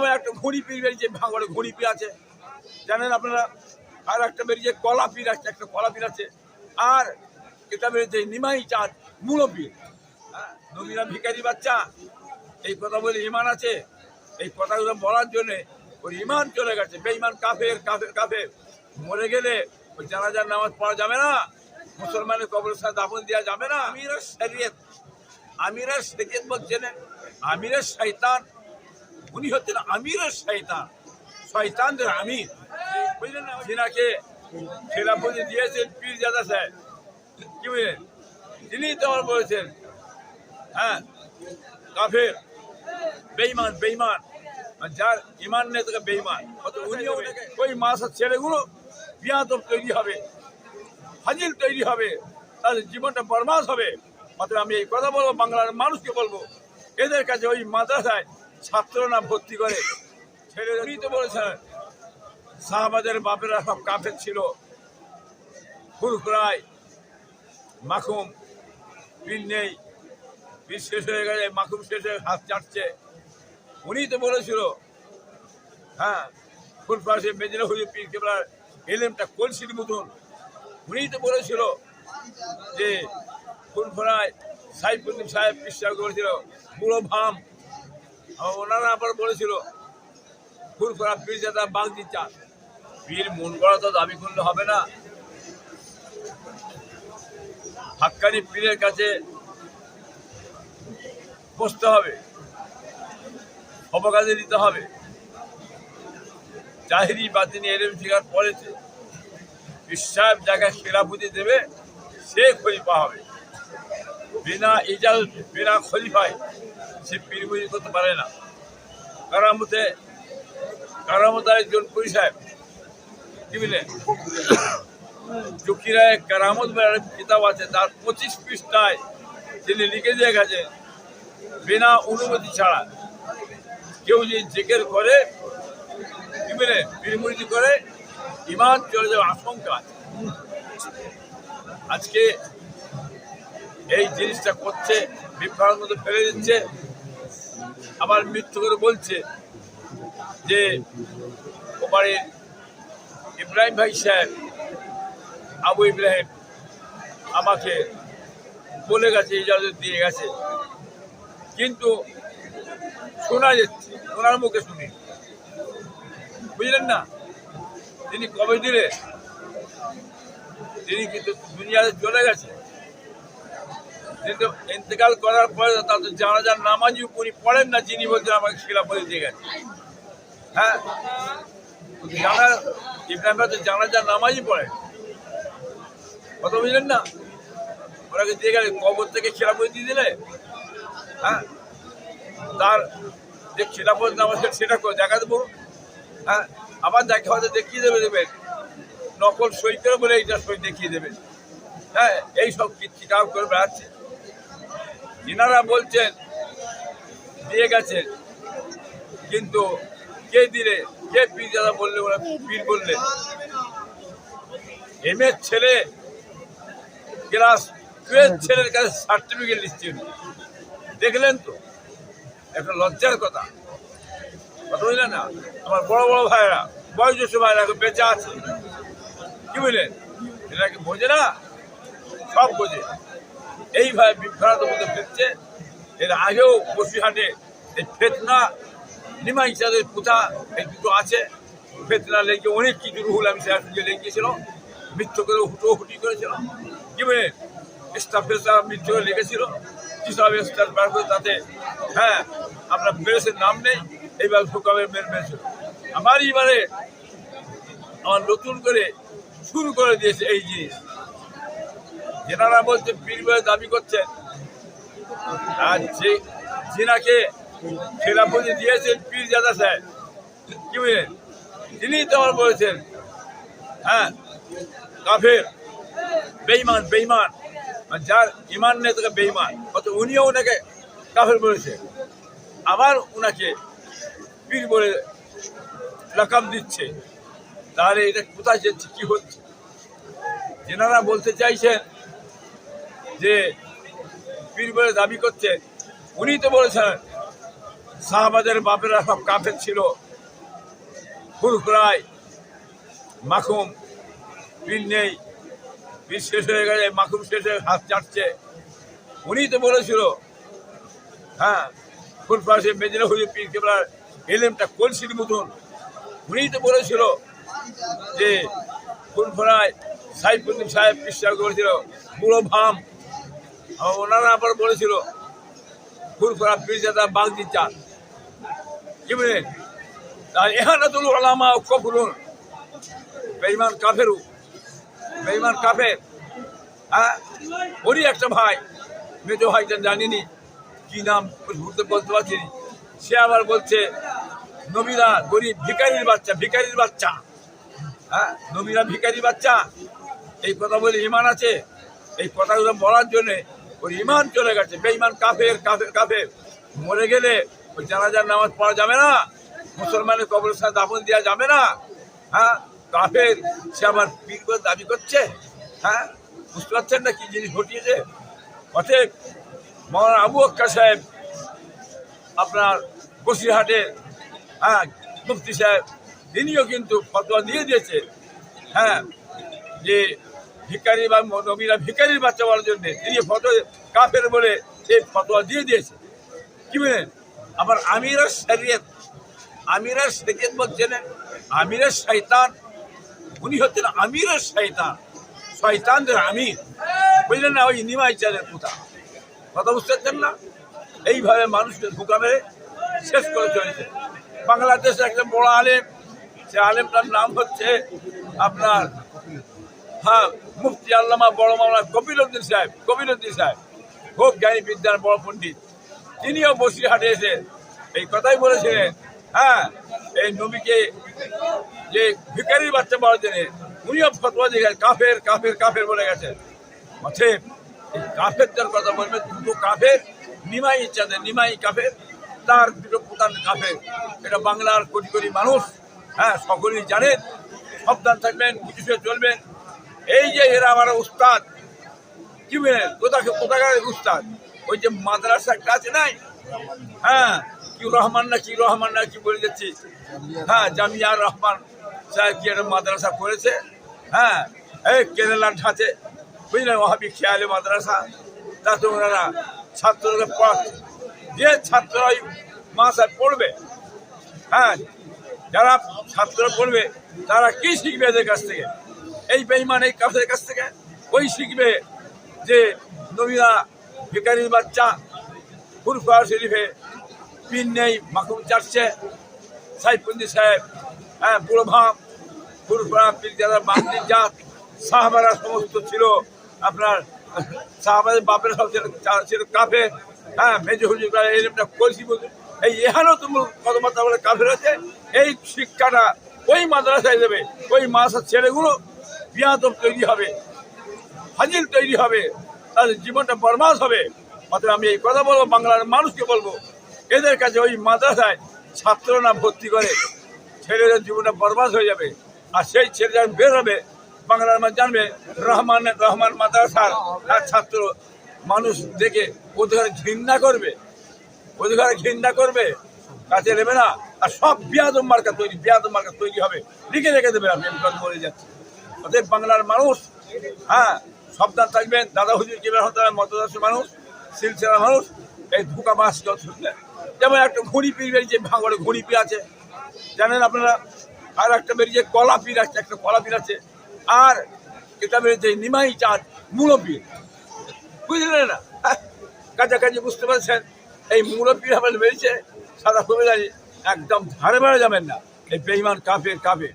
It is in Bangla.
যেমন একটা ঘড়ি পীর বেরিয়েছে ভাঙড়ে ঘড়ি পীর আছে। জানেন আপনারা আর একটা বেরিয়েছে কলা পীর আছে একটা কলা পীর আছে। আর এটা বেরিয়েছে নিমাই চাঁদ মূল পীর হ্যাঁ, নবীরা ভিখারি বাচ্চা। এই কথা বলে ইমান আছে। এই কথাগুলো বলার জন্যে ওর ইমান চলে গেছে। বেঈমান কাফের কাফের কাফের। মরে গেলে ওই জানাজার নামাজ পড়া যাবে না। মুসলমানের কবরস্থান দাফন দেওয়া যাবে না। আমিরের শরীয়ত। আমিরের শরীয়ত বলছেন আমিরের শয়তান। উনি হচ্ছেন আমিরের শয়তান, শয়তানদের আমির। বুঝলেন না যিনাকে খেলাফতি দিয়েছেন পীর জাদা সাহেব। কি বুঝলেন? তিনি তো আমার বলেছেন হ্যাঁ কাফের বেইমান বেইমান যার ইমান নেই তাকে বেইমান ওনাকে ওই মাসের ছেলেগুলো বিয়াদব তৈরি হবে হাজির তৈরি হবে তাদের জীবনটা বরবাদ হবে। অতএব আমি এই কথা বলব, বাংলার মানুষকে বলব, এদের কাছে ওই মাদ্রাসায় ছাত্র না ভর্তি করে ছেলে উনি তো বলেছেন। সাহাবাদের বাপেরা সব কাফের ছিল। ফুরফুরায় মাখুম পীর নেই। পীর শেষ হয়ে গেছে মাখুম শেষ হয়ে হাত চাটছে। উনি তো বলেছিল। হ্যাঁ ফুরফুরাশে মেদিনা হুজুর পীর কেবলার এলেমটা কলসির মতন? উনি তো বলেছিল যে ফুরফুরায় সাইফুদ্দিন সাহেব বিশ্বাস করেছিল বুড়ো ভাম ওনারা আবার বলেছিল ফুরফুরা পীর জাদা বাগদি চাঁদ পীর মন করা তো দাবি করলে হবে না। হাক্কানি পীরের কাছে বসতে হবে, অবকাশে দিতে হবে। জাহিরি বাতিনি এলেম শিকার পড়েছে। বিশ্বাস জায়গায় খেলাফুতি দেবে, সে খলিফা হবে। বিনা ইজাজ, বিনা খলিফায় সে পীরবুজি করতে পারে না। কারামতে কারামত একজন পুরী সাহেব। কি বুঝলেন জকিরায় কারামত একটা কিতাব আছে, তার পঁচিশ পৃষ্ঠায় তিনি লিখে দিয়ে গেছেন বিনা অনুমতি ছাড়া। কেউ যদি জেকের করে, কি বলে পীরমুরিদি করে, ইমান চলে যাওয়ার আশঙ্কা আছে। আজকে এই জিনিসটা করছে মধ্যে ফেলে দিচ্ছে। আবার মৃত্যু করে বলছে যে ওপারে ইব্রাহিম ভাই সাহেব, আবু ইব্রাহিম আমাকে বলে গেছে, ইজাজত দিয়ে গেছে। কিন্তু শোনা যাচ্ছে, ওনার মুখে শুনি। বুঝলেন না? তিনি কবে দিলে তিনি কিন্তু দুনিয়াতে চলে গেছে ইন্তেকাল করার পরে তাদের জানাজার নামাজই উনি পড়েন না, যিনি বলছেন আমাকে শিলাপতি দিয়ে গেছে। হ্যাঁ? জানা ইব্রাহিম তো জানাজার নামাজই পড়ে। কথা বুঝলেন না? ওনাকে দিয়ে গেলে? কবর থেকে শিলাপতি দিয়ে দিলে? হ্যাঁ? তার যে খিলাফত নামাজ সেটা দেখা দেবো। হ্যাঁ? আবার দেখা হয়তো দেখিয়ে দেবে, দেবেন। নকল সই করে বলে এইটা সই দেখিয়ে দেবে হ্যাঁ? এই সব কিতাব করে বেড়াচ্ছে। ইনারা বলছেন, দিয়ে গেছেন। কিন্তু কে দিলে, কে পীর দাদা বললে, ওরা পীর বললে? এম এর ছেলে, ক্লাস টুয়েলভ ছেলের কাছে সার্টিফিকেট উনি। দেখলেন তো? একটা লজ্জার কথা। কথা বুঝলেন না? আমার বড় বড় ভাইরা বয়োজ্যেষ্ঠ ভাইরা এখন বেঁচে আছে। কি বুঝলেন? এরা কি বোঝে না? সব বোঝে। এইভাবে বিভ্রান্ত মধ্যে ফেলছে। এর আগেও বসিরহাটে এই ফেতনা নিমা ইসাদের পুঁথা এই দুটো আছে। ফেতনা লেগে অনেক কিছু রুহুল আমি সঙ্গে লেগেছিল মৃত্যু করে হুটো হুটি করেছিল। কি বলে স্টাফের স্টাফ মৃত্যু করে লেগেছিল কিসব স্টাফ বার করে তাতে হ্যাঁ আপনার প্রেসের নাম নেই। এইবার হুকামের মেন মেরেছিল আমার এবারে আমার নতুন করে শুরু করে দিয়েছে এই জিনিস। যেনারা বলছে বলে দাবি করছেন আর যে যিনাকে খেলাফতি দিয়েছেন পীর জাদা সাহেব কি বুঝলেন? তিনি তো আমার বলেছেন হ্যাঁ কাফের বেইমান বেইমান যার ইমান নেই তাকে বেইমান অত উনিও ওনাকে কাফের বলেছে। আবার ওনাকে পীর বলে লাকাম দিচ্ছে। তাহলে এটা কোথায় যাচ্ছে, কি হচ্ছে? যেনারা বলতে চাইছেন যে পীর বলে দাবি করছে উনি তো বলেছেন সাহাবাদের বাপেরা সব কাফের ছিল। ফুরফুরায় মাখুম, পীর নেই, পীর শেষ হয়ে গেছে, মাখুম শেষ হয়ে হাত চাটছে। উনি তো বলেছিল হ্যাঁ ফুরফুরা মেদিনা হুজুর পীর কেবলার এলেমটা কলসির মতন? উনি তো বলেছিল যে ফুরফুরায় সাইফুদ্দিন সাহেব বিশ্বাস করেছিল বুড়ো ভাম ওনারা আবার বলেছিল ফুরফুরা পীরজাদা বাগদি চাঁদ। কি বলেন তার এহানাতুল ওলামা কফুলুন বেইমান কাফেরু বেইমান কাফের। হ্যাঁ ওরই একটা ভাই মেজো ভাইটা জানিনি, কি নাম ঘুরতে বলতে পারছিনি সে আবার বলছে, নবীরা গরিব ভিকারির বাচ্চা ভিকারির বাচ্চা। হ্যাঁ নবীরা ভিকারির বাচ্চা। এই কথা বলে ইমান আছে। এই কথাগুলো বলার জন্যে ওর ইমান চলে গেছে। বেঈমান কাফের কাফের কাফের। মরে গেলে ওই জানাজার নামাজ পড়া যাবে না। মুসলমানের কবরস্থান দাফন দেওয়া যাবে না। হ্যাঁ? কাফের, সে আমার পীর দাবি করছে। হ্যাঁ? বুঝতে পারছেন না কি জিনিস ঘটিয়েছে? অতএব মহান আবু আক্কা সাহেব আপনার বসিরহাটের হ্যাঁ মুফতি সাহেব, তিনিও কিন্তু ফতোয়া দিয়ে দিয়েছে হ্যাঁ যে ভিকারি বা নবীরা ভিকারির বাচ্চা বলার জন্য তিনি ফটো কাফের বলে সেই ফতোয়া দিয়ে দিয়েছে। কি বলেন আবার আমিরা শরিয়ত আমিরা শরিয়ত বলছেন, আমিরা শয়তান, উনি হচ্ছেন আমিরা শয়তান, শয়তানদের আমির। বুঝলেন না ওই নিমাই চালের পুতা কথা বুঝতে পারছেন না? এইভাবে মানুষকে মেরে শেষ করে চলেছে। বাংলাদেশে একটা বড় আলেম, সে আলেমটার নাম হচ্ছে আপনার হ্যাঁ মুফতি আল্লামা বড় মামলা কপিলউদ্দিন সাহেব কপিলউদ্দিন সাহেব, খুব জ্ঞানী বিদ্যার বড় পণ্ডিত। তিনিও বসিরহাটে এসে এই কথাই বলেছিলেন হ্যাঁ এই নবীকে যে ভিকারির বাচ্চা বলার জন্য উনিও ফতোয়া দিয়ে কাফের কাফের কাফের বলে গেছেন। অতএব এই কাফেরদের কথা বলবে, দুটো কাফের, নিমাই ইচ্ছাতে নিমাই কাফের, তার দুটো প্রধান কাফের। এটা বাংলার কোটি কোটি মানুষ হ্যাঁ সকলেই জানেন, সাবধান থাকবেন কিছু চলবেন। এই যে এরা আমার উস্তাদ, কি বলেন? কোথাকে কোথাকার উস্তাদ? ওই যে মাদ্রাসা একটা আছে নাই? হ্যাঁ কি রহমান না কি রহমান না কি বলে যাচ্ছি? হ্যাঁ জামিয়া রহমান সাহেব কি একটা মাদ্রাসা করেছে? হ্যাঁ এই কেরালার ঢাঁচে বুঝলেন? ওহাবি খেয়ালে মাদ্রাসা। তাতে ওনারা ছাত্রদের পড়াচ্ছে যে ছাত্ররা ওই মাসায় পড়বে হ্যাঁ যারা ছাত্ররা পড়বে, তারা কি শিখবে এদের কাছ থেকে? এই বেইমান এই কাফের কাছ থেকে ওই শিখবে যে নবীরা ভিকারির বাচ্চা ফুরফা শরীফে পিন নেই মাকুম চাটছে। সাইফুদ্দি সাহেব হ্যাঁ বুড়ো ভাম ফুরফা পীর যারা বান্দির জাত, সাহাবারা সমস্ত ছিল। আপনার সাহাবাদের বাপের সব ছিল কাফে হ্যাঁ মেজে হুজুর এরকমটা কলসি এই এহানো তুমি কথাবার্তা বলে কাফের হচ্ছে এই শিক্ষাটা ওই মাদ্রাসায় দেবে। ওই মাদ্রাসার ছেলেগুলো বিয়াদব তৈরি হবে, ফাজিল তৈরি হবে তাদের জীবনটা বরবাদ হবে। অতএব আমি এই কথা বলব, বাংলার মানুষকে বলব, এদের কাছে ওই মাদ্রাসায় ছাত্র না ভর্তি করে, ছেলেদের জীবনটা বরবাদ হয়ে যাবে। আর সেই ছেলে যখন বের হবে, বাংলার মানুষ জানবে, রহমান রহমান মাদ্রাসার আর ছাত্র মানুষ দেখে ওদের ঘৃণা করবে, ওদের ঘৃণা করবে, কাছে নেবে না। আর সব বিয়াদম মার্কা তৈরি বিয়াদম মার্কা তৈরি হবে। লিখে রেখে দেবে, আমি কথা বলে যাচ্ছি। অতএব বাংলার মানুষ হ্যাঁ সাবধান থাকবেন। দাদা হুজুর কীভাবে হতে মতদর্শী মানুষ সিলসিলা মানুষ এই ধোকা শুনলেন যেমন একটা ঘুড়ি পীর বেরিয়েছে ভাঙড়ে ঘুড়ি পীর আছে। জানেন আপনারা আর একটা বেরিয়েছে কলা পীর আছে একটা কলা পীর আছে। আর এটা বেরিয়েছে নিমাই চাঁদ মূল পীর। বুঝলেন না? হ্যাঁ, কাছাকাছি বুঝতে পারছেন? এই মুরব্বী আবার বেরিয়েছে সাদা কবে একদম ধারে বেড়ে যাবেন না। এই বেইমান কাফের কাফের।